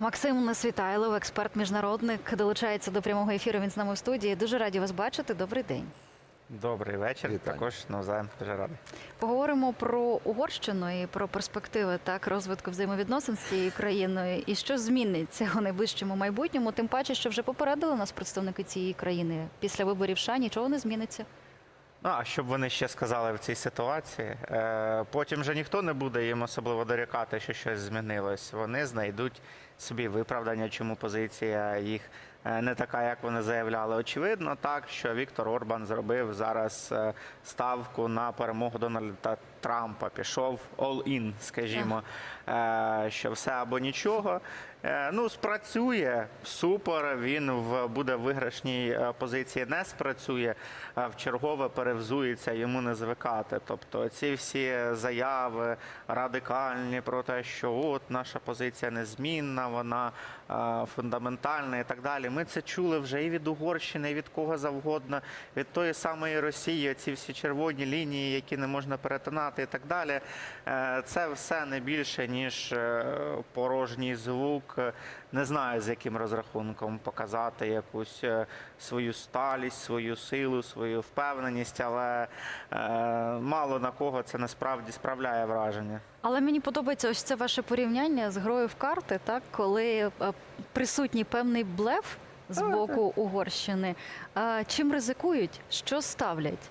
Максим Несвітайлов, експерт міжнародник, долучається до прямого ефіру. Він з нами в студії. Дуже раді вас бачити. Добрий день. Добрий вечір. Вітання. Також навзаєм дуже радий. Поговоримо про Угорщину і про перспективи так розвитку взаємовідносин з цією країною і що зміниться у найближчому майбутньому. Тим паче, що вже попередили нас представники цієї країни після виборів в США нічого не зміниться. Ну, а що б вони ще сказали в цій ситуації? Е, потім же ніхто не буде їм особливо дорікати, що щось змінилось. Вони знайдуть собі виправдання, чому позиція їх е, не така, як вони заявляли. Очевидно, так що Віктор Орбан зробив зараз е, ставку на перемогу Дональда Трампа. Пішов all-in, скажімо, е, що все або нічого. Е, Ну, спрацює супер. Він в буде в виграшній е, позиції. Не спрацює, е, в чергове перевзується, йому не звикати. Тобто, ці всі заяви радикальні про те, що от наша позиція незмінна, вона фундаментальна і так далі. Ми це чули вже і від Угорщини, і від кого завгодно, від тої самої Росії. Ці всі червоні лінії, які не можна перетинати, і так далі. Е, Це все не більше ніж е, порожній звук. Не знаю з яким розрахунком показати якусь е, свою сталість, свою силу, свою впевненість, але мало на кого це насправді справляє враження. Але мені подобається ось це ваше порівняння з грою в карти, так коли присутній певний блеф з боку Угорщини. Чим ризикують? Що ставлять?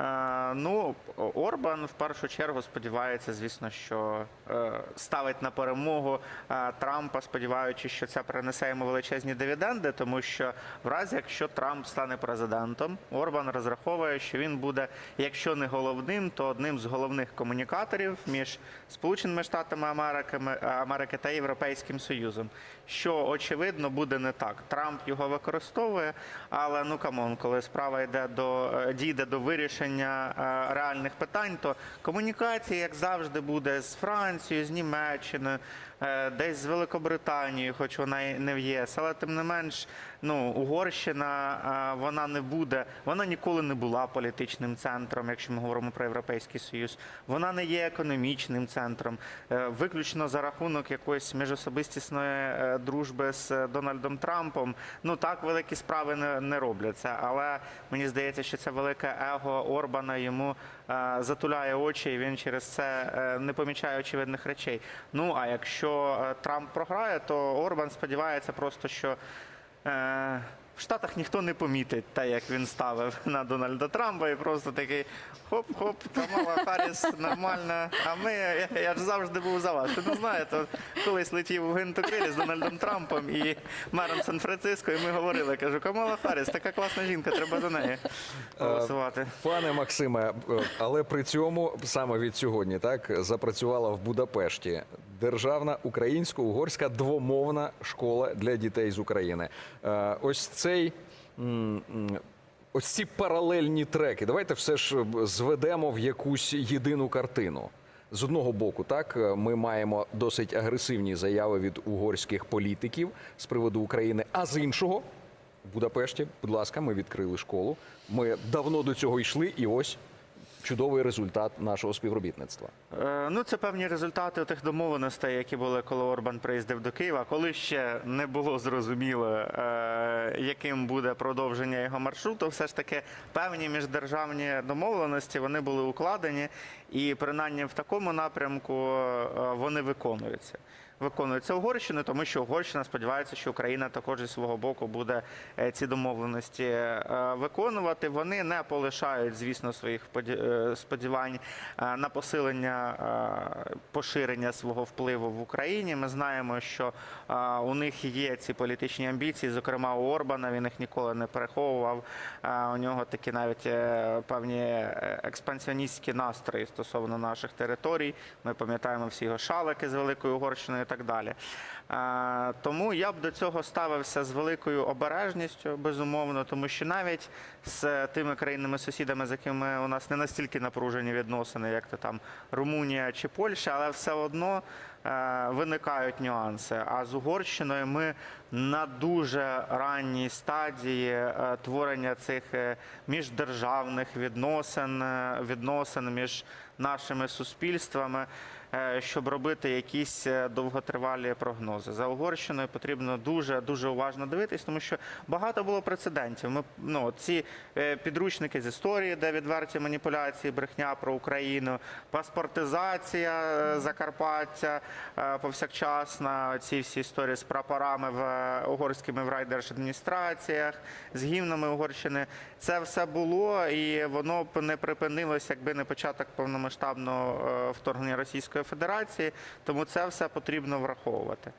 Е, Ну, Орбан в першу чергу сподівається, звісно, що е, ставить на перемогу е, Трампа, сподіваючись, що це принесе йому величезні дивіденди, тому що в разі, якщо Трамп стане президентом, Орбан розраховує, що він буде, якщо не головним, то одним з головних комунікаторів між Сполученими Штатами Америки, Америки та Європейським Союзом. Що очевидно буде не так. Трамп його використовує, але ну камон, коли справа йде до дійде до вирішення е, реальних питань, то комунікація, як завжди, буде з Францією, з Німеччиною, десь з Великобританією, хоч вона і не в ЄС, але тим не менш, ну Угорщина е, вона не буде, вона ніколи не була політичним центром, якщо ми говоримо про Європейський Союз. Вона не є економічним центром, Е, виключно за рахунок якоїсь міжособистісної е, дружби з Дональдом Трампом. Ну так великі справи не, не робляться. Але мені здається, що це велике его Орбана йому е, затуляє очі, і він через це е, не помічає очевидних речей. Ну а якщо е, Трамп програє, то Орбан сподівається просто, що. Е, Штатах ніхто не помітить те, як він ставив на Дональда Трампа, і просто такий хоп-хоп, Камала Харріс, нормально. А ми, я, я ж завжди був за вас. Ви не знаєте, колись летів у Гвинтокрилі з Дональдом Трампом і мером Сан-Франциско, і ми говорили, кажу, Камала Харріс, така класна жінка, треба за неї голосувати. Пане Максиме, е, але при цьому саме від сьогодні так запрацювала в Будапешті державна українсько-угорська двомовна школа для дітей з України. Е, Ось цей. М, Ось ці паралельні треки. Давайте все ж е, зведемо в якусь єдину картину. З одного боку, так е, ми маємо досить агресивні заяви від угорських політиків з приводу України, а з іншого в Будапешті, будь ласка, ми відкрили школу. Ми давно до цього йшли, і ось чудовий результат нашого співробітництва. Е, Ну, це певні результати тих домовленостей, які були, коли Орбан приїздив до Києва, коли ще не було зрозуміло, е, яким буде продовження його маршруту. Все ж таки певні міждержавні домовленості вони були укладені, і принаймні в такому напрямку е, вони виконуються. Виконуються Угорщини, тому що Угорщина сподівається, що Україна також зі свого боку буде е, ці домовленості е, виконувати. Вони не полишають, звісно, своїх е, сподівань на посилення поширення свого впливу в Україні. Ми знаємо, що у них є ці політичні амбіції, зокрема у Орбана. Він їх ніколи не переховував. У нього такі навіть певні експансіоністські настрої стосовно наших територій. Ми пам'ятаємо всі його шалики з Великою Угорщиною і так далі. Е, Тому я б до цього ставився з великою обережністю, безумовно, тому що навіть з тими країнами-сусідами, з якими у нас не настільки напружені відносини, як то там Румунія чи Польща, але все одно е, виникають нюанси. А з Угорщиною ми на дуже ранній стадії е, творення цих міждержавних відносин, відносин між нашими суспільствами. Е, щоб робити якісь е, довготривалі прогнози. За Угорщиною потрібно дуже дуже уважно дивитись, тому що багато було прецедентів. Ми ну ці е, підручники з історії, де відверті маніпуляції, брехня про Україну, паспортизація Закарпаття повсякчасна. Ці всі історії з прапорами в угорськими в райдержадміністраціях, з гімнами Угорщини. Це все було, і воно б не припинилось, якби не початок повномасштабного вторгнення Російської Федерації. Тому це все потрібно враховувати.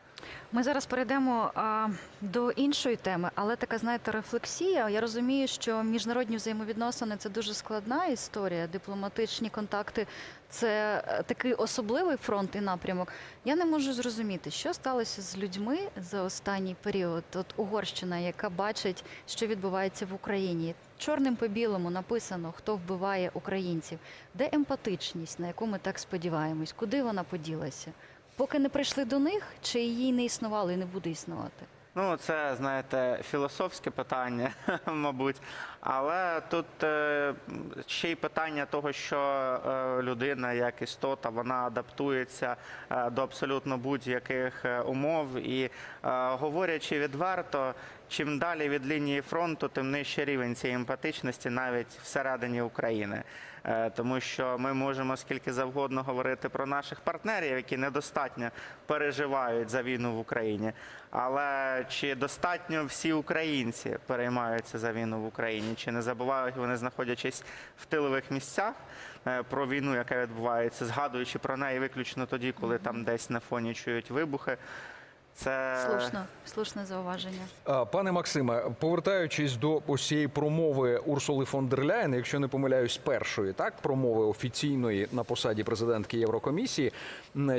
Ми зараз перейдемо а, до іншої теми, але така, знаєте, рефлексія. Я розумію, що міжнародні взаємовідносини це дуже складна історія. Дипломатичні контакти це е, такий особливий фронт і напрямок. Я не можу зрозуміти, що сталося з людьми за останній період. От Угорщина, яка бачить, що відбувається в Україні. Чорним по білому написано, хто вбиває українців. Де емпатичність, на яку ми так сподіваємось? Куди вона поділася? Поки не прийшли до них, чи її не існувало і не буде існувати? Ну, це знаєте, філософське питання, мабуть. Але тут е, ще й питання того, що е, людина як істота вона адаптується е, до абсолютно будь-яких умов. І говорячи відверто, чим далі від лінії фронту, тим нижче рівень цієї емпатичності навіть всередині України. Е, Тому що ми можемо скільки завгодно говорити про наших партнерів, які недостатньо переживають за війну в Україні. Але чи достатньо всі українці переймаються за війну в Україні? Чи не забувають вони, знаходячись в тилових місцях е, про війну, яка відбувається, згадуючи про неї виключно тоді, коли там десь на фоні чують вибухи? Це Слушно, слушне зауваження. Пане Максиме, повертаючись до ось цієї промови Урсули фон дер Ляєн, якщо не помиляюсь, першої так промови офіційної на посаді президентки Єврокомісії,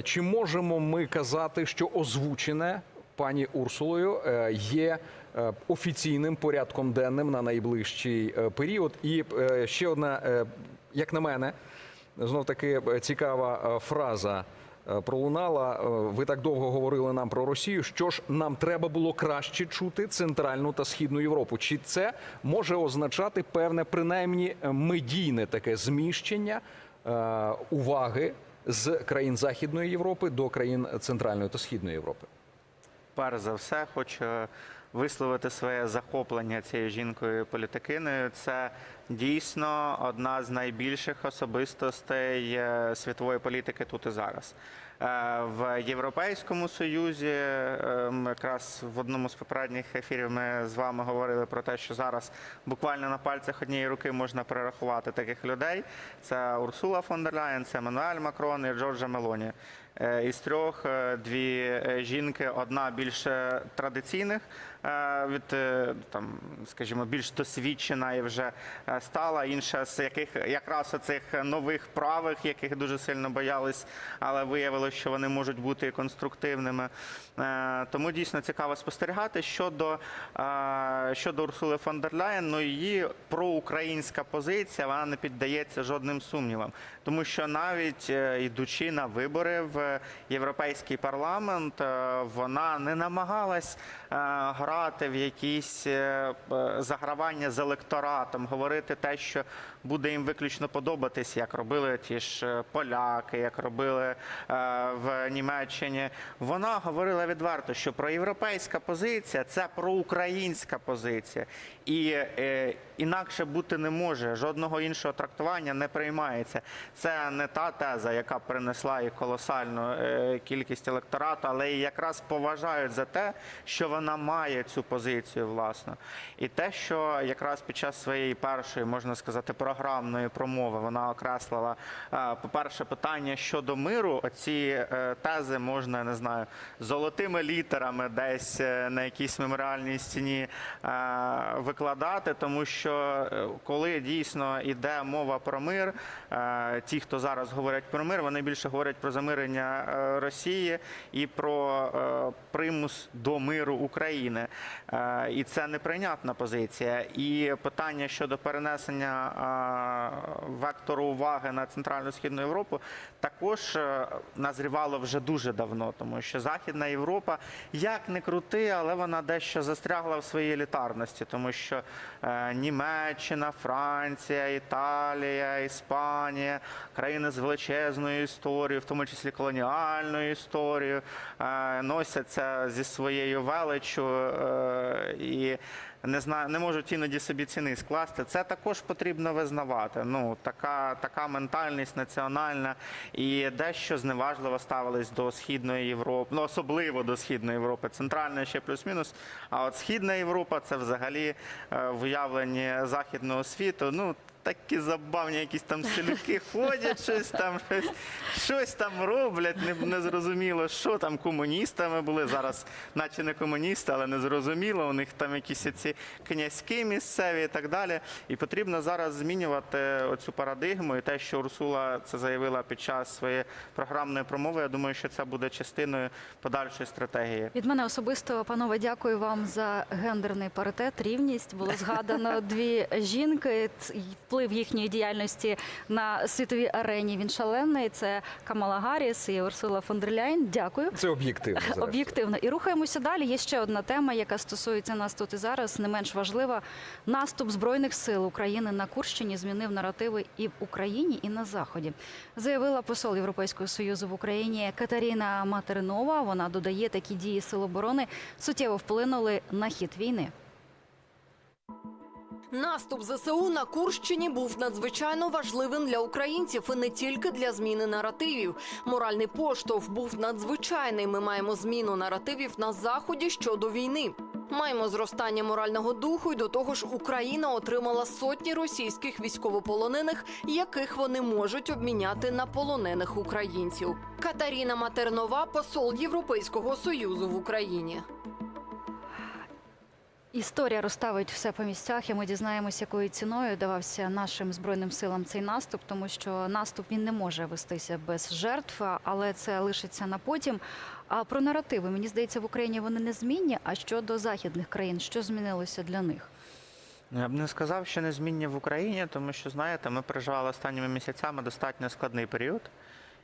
чи можемо ми казати, що озвучене пані Урсулою е, є е, офіційним порядком денним на найближчий е, період? І ще одна, як на мене, знов таки цікава фраза пролунала. Е, Ви так довго говорили нам про Росію. Що ж нам треба було краще чути центральну та східну Європу? Чи це може означати певне, принаймні е, медійне таке зміщення е, уваги з країн Західної Європи до країн Центральної та Східної Європи? перш за все хочу висловити своє захоплення цією жінкою політикиною. Це дійсно одна з найбільших особистостей е, світової політики тут і зараз. Е, В Європейському Союзі е, якраз в одному з попередніх ефірів ми з вами говорили про те, що зараз буквально на пальцях однієї руки можна перерахувати таких людей. Це Урсула фон дер Ляєн, це Еммануель Макрон і Джорджа Мелоні. Із трьох дві жінки, одна більш е, традиційних від е, там, скажімо, більш досвідчена і вже е, стала, інша з яких якраз оцих нових правих, яких дуже сильно боялись, але виявилося, що вони можуть бути конструктивними. Е, Тому дійсно цікаво спостерігати щодо, е, щодо Урсули фон дер Ляєн, ну її проукраїнська позиція вона не піддається жодним сумнівам, тому що навіть е, йдучи на вибори в європейський парламент, е, вона не намагалась е, грати в якісь е, е, загравання з електоратом, говорити те, що буде їм виключно подобатись, як робили ті ж е, поляки, як робили в Німеччині. Вона говорила відверто, що проєвропейська позиція це проукраїнська позиція, і е, інакше бути не може. Жодного іншого трактування не приймається. Це не та теза, яка принесла і колосальну е, кількість електорату, але і якраз поважають за те, що вона має цю позицію власну. І те, що якраз під час своєї першої, можна сказати, програмної промови вона окреслила, е, по-перше, питання щодо миру. Оці е, тези можна, не знаю, золотими літерами десь е, на якійсь меморіальній стіні е, викладати, тому що е, коли дійсно йде мова про мир, е, ті, хто зараз говорять про мир, вони більше говорять про замирення е, Росії і про примус до миру України. І це неприйнятна позиція. І питання щодо перенесення вектору уваги на центральну східну Європу також назрівало вже дуже давно, тому що Західна Європа, як не крути, але вона дещо застрягла в своїй елітарності, тому що е, Німеччина, Франція, Італія, Іспанія, країни з величезною історією, в тому числі колоніальною історією, е, носяться зі своєю величчю е, і не знаю, не можуть іноді собі ціни скласти. Це також потрібно визнавати. Ну така, така ментальність національна і дещо зневажливо ставились до східної Європи, ну особливо до східної Європи, центральна ще плюс-мінус. А от східна Європа це взагалі е, в уявленні західного світу. Ну такі забавні, якісь там селюки ходять, щось там, щось, щось там роблять. Не, не зрозуміло, що там комуністами були зараз, наче не комуністи, але не зрозуміло. У них там якісь ці князьки місцеві і так далі. І потрібно зараз змінювати оцю парадигму. І те, що Урсула це заявила під час своєї програмної промови, я думаю, що це буде частиною подальшої стратегії. Від мене особисто, панове, дякую вам за гендерний паритет, рівність. Було згадано дві жінки. Вплив їхньої діяльності на світовій арені. Він шалений. Це Камала Гарріс і Урсула фон дер Ляйн. Дякую. Це об'єктивно. Об'єктивно. І рухаємося далі. Є ще одна тема, яка стосується нас тут і зараз, не менш важлива. Наступ Збройних сил України на Курщині змінив наративи і в Україні, і на Заході. Заявила посол Європейського Союзу в Україні Катерина Материнова. Вона додає, такі дії сил оборони суттєво вплинули на хід війни. Наступ ЗСУ на Курщині був надзвичайно важливим для українців і не тільки для зміни наративів. Моральний поштовх був надзвичайний. Ми маємо зміну наративів на заході щодо війни. Маємо зростання морального духу, і до того ж Україна отримала сотні російських військовополонених, яких вони можуть обміняти на полонених українців. Катаріна Матернова, посол Європейського союзу в Україні. Історія розставить все по місцях, і ми дізнаємося, якою ціною давався нашим збройним силам цей наступ, тому що наступ він не може вестися без жертв, але це лишиться на потім. А про наративи мені здається, в Україні вони не змінні. А щодо західних країн, що змінилося для них? Я б не сказав, що незмінні в Україні, тому що знаєте, ми переживали останніми місяцями достатньо складний період.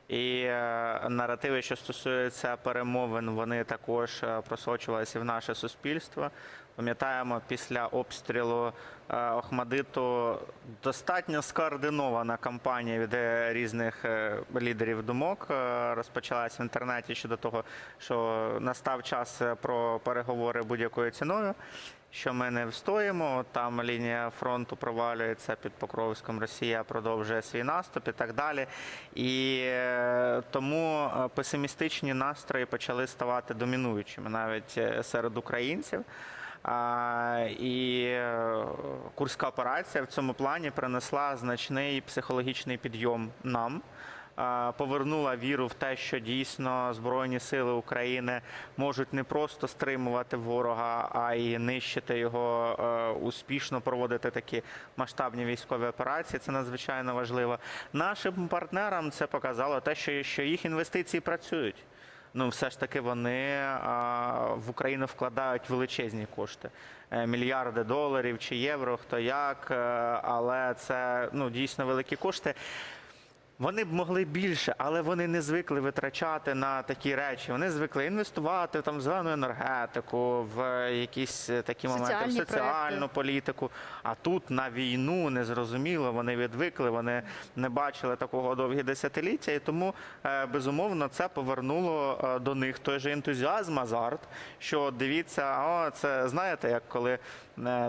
І е, наративи, що стосуються перемовин, вони також е, просочувалися в наше суспільство. Пам'ятаємо, після обстрілу е, Охмадиту достатньо скоординована кампанія від е, різних е, лідерів думок розпочалася в інтернеті щодо того, що настав час про переговори будь-якою ціною що ми не встоїмо. Там лінія фронту провалюється під Покровськом. Росія продовжує свій наступ і так далі. І тому песимістичні настрої почали ставати домінуючими навіть серед українців. І е, курська операція в цьому плані принесла значний психологічний підйом нам. Повернула віру в те, що дійсно Збройні сили України можуть не просто стримувати ворога, а й нищити його е, успішно проводити такі масштабні військові операції. Це надзвичайно важливо. Нашим партнерам це показало те, що їх інвестиції працюють. Ну, все ж таки вони в Україну вкладають величезні кошти. Е, Мільярди доларів чи євро, хто як, е, але це ну, дійсно великі кошти. Вони б могли більше, але вони не звикли витрачати на такі речі. Вони звикли інвестувати там в зелену енергетику, в якісь е, такі моменти, в соціальну проекти. політику. А тут на війну незрозуміло, вони відвикли, вони не бачили такого довгі десятиліття, і тому е, безумовно це повернуло е, до них той же ентузіазм, азарт. Що дивіться, о, це знаєте, як коли е,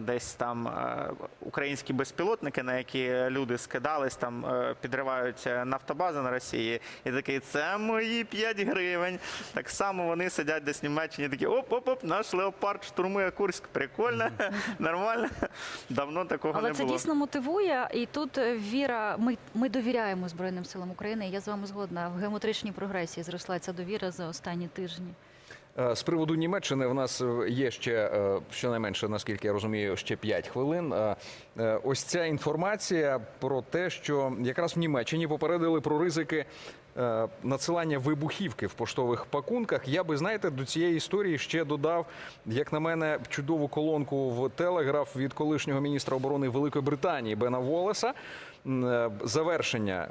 десь там е, українські безпілотники, на які люди скидались, там е, підривають е, нафтобази на Росії, і такий, це мої 5 гривень. Так само вони сидять десь в Німеччині, такі оп-оп-оп, наш леопард штурмує Курськ. Прикольно, нормально. Давно такого Але не це дійсно мотивує, і тут е, віра. Ми, ми довіряємо Збройним силам України. Я з вами згодна. В геометричній прогресії зросла ця довіра за останні тижні. Е, З приводу Німеччини в нас е, є ще е, щонайменше, наскільки я розумію, ще 5 хвилин. Ось ця інформація про те, що якраз в Німеччині попередили про ризики надсилання вибухівки в поштових пакунках. Я би знаєте до цієї історії ще додав, як на мене, чудову колонку в телеграф від колишнього міністра оборони Великої Британії Бена Волеса. Завершення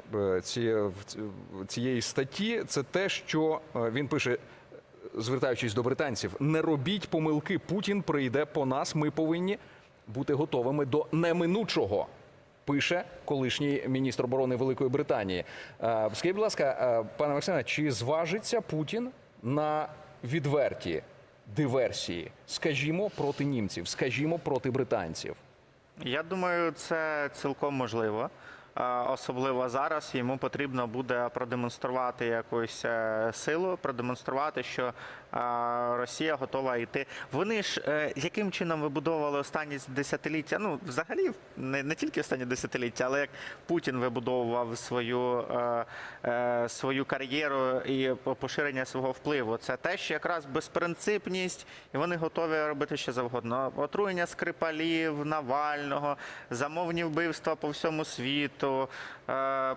цієї, статті це те, що він пише звертаючись до британців, не робіть помилки. Путін прийде по нас. Ми повинні бути готовими до неминучого. Пише колишній міністр оборони Великої Британії. Е, Скажіть, будь ласка, е, пане Максиме, чи зважиться Путін на відверті диверсії, скажімо, проти німців, скажімо, проти британців? Я думаю, це цілком можливо. Особливо зараз йому потрібно буде продемонструвати якусь е, силу, продемонструвати, що Росія готова йти. Вони ж е, яким чином вибудовували останні десятиліття? Ну, взагалі, не, не тільки останні десятиліття, але як Путін вибудовував свою, е, е, свою кар'єру і поширення свого впливу. Це те, що якраз безпринципність, і вони готові робити що завгодно. Отруєння скрипалів, Навального, замовні вбивства по всьому світу,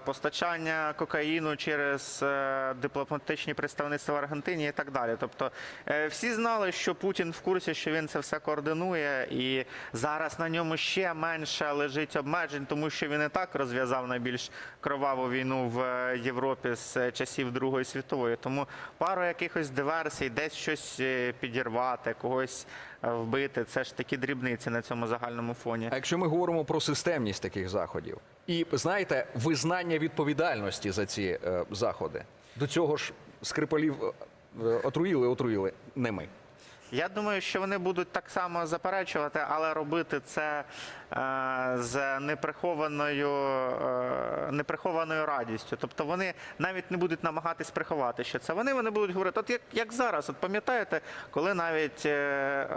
постачання кокаїну через е, дипломатичні представництва в Аргентині і так далі. Тобто е, всі знали, що Путін в курсі, що він це все координує, і зараз на ньому ще менше лежить обмежень, тому що він і так розв'язав найбільш кроваву війну в е, Європі з е, часів Другої світової. Тому пару якихось диверсій, десь щось е, підірвати, когось е, вбити. Це ж такі дрібниці на цьому загальному фоні. А якщо ми говоримо про системність таких заходів і знаєте, визнання відповідальності за ці е, заходи, до цього ж Скрипалів е, отруїли, отруїли не ми. Я думаю, що вони будуть так само заперечувати, але робити це е, з неприхованою, е, неприхованою радістю. Тобто вони навіть не будуть намагатись приховати, що це вони. Вони будуть говорити, от як, як зараз. От пам'ятаєте, коли навіть е,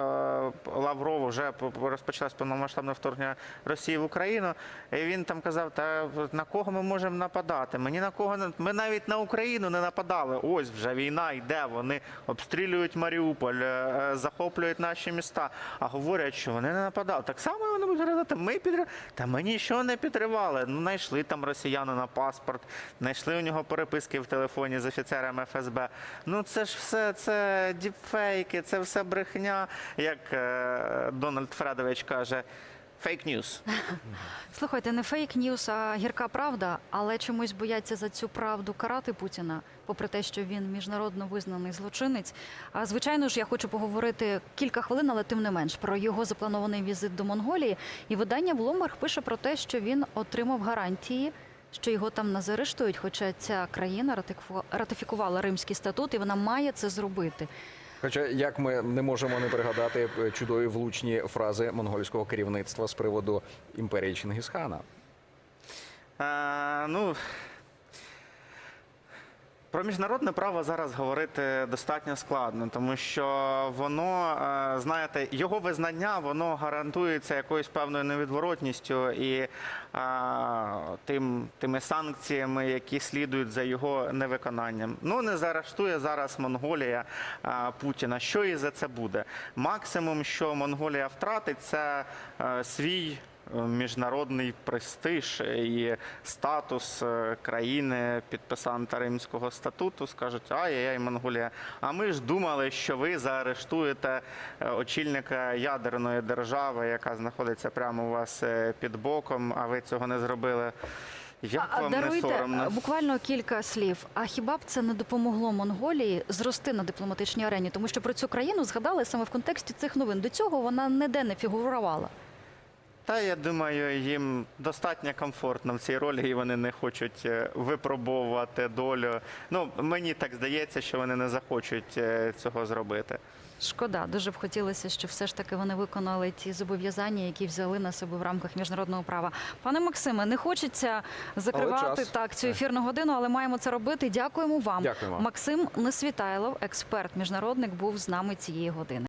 Лавров вже розпочалось повномасштабне вторгнення Росії в Україну, і він там казав, та на кого ми можемо нападати? Ми ні на кого не ми навіть на Україну не нападали. Ось вже війна йде. Вони обстрілюють Маріуполь, захоплюють наші міста. А говорять, що вони не нападали. Так само вони будуть казати, ми підривали. Та ми нічого не підривали. Ну, знайшли там росіяни на паспорт, знайшли у нього переписки в телефоні з офіцерами ФСБ. Ну це ж все це діпфейки, це все брехня, як е, Дональд Фредович каже. Фейк ньюс. Слухайте, не фейк ньюс, а гірка правда, але чомусь бояться за цю правду карати Путіна, попри те, що він міжнародно визнаний злочинець. А звичайно ж, я хочу поговорити кілька хвилин, але тим не менш про його запланований візит до Монголії. І видання Bloomberg пише про те, що він отримав гарантії. Що його там не заарештують, хоча ця країна ратифіку- ратифікувала Римський статут, і вона має це зробити. Хоча як ми не можемо не пригадати е, чудові влучні фрази монгольського керівництва з приводу імперії Чингісхана. А, ну, про міжнародне право зараз говорити достатньо складно, тому що воно, е, знаєте, його визнання воно гарантується якоюсь певною невідворотністю і е, тим, тими санкціями, які слідують за його невиконанням. Ну не заарештує зараз Монголія е, Путіна. Що і за це буде? Максимум, що Монголія втратить, це е, свій міжнародний престиж і статус е, країни підписанта Римського статуту. Скажуть, ай-яй, Монголія. А ми ж думали, що ви заарештуєте е, очільника ядерної держави, яка знаходиться прямо у вас е, під боком, а ви цього не зробили. Як А, вам не даруйте соромно? буквально кілька слів. А хіба б це не допомогло Монголії зрости на дипломатичній арені? Тому що про цю країну згадали саме в контексті цих новин. До цього вона ніде не фігурувала. Та я думаю, їм достатньо комфортно в цій ролі, і вони не хочуть е, випробовувати долю. Ну мені так здається, що вони не захочуть е, цього зробити. Шкода, дуже б хотілося, щоб все ж таки вони виконали ті зобов'язання, які взяли на себе в рамках міжнародного права. Пане Максиме, не хочеться закривати так цю ефірну годину, але маємо це робити. Дякуємо вам. Дякуємо. Максим Несвітайлов, експерт міжнародник, був з нами цієї години.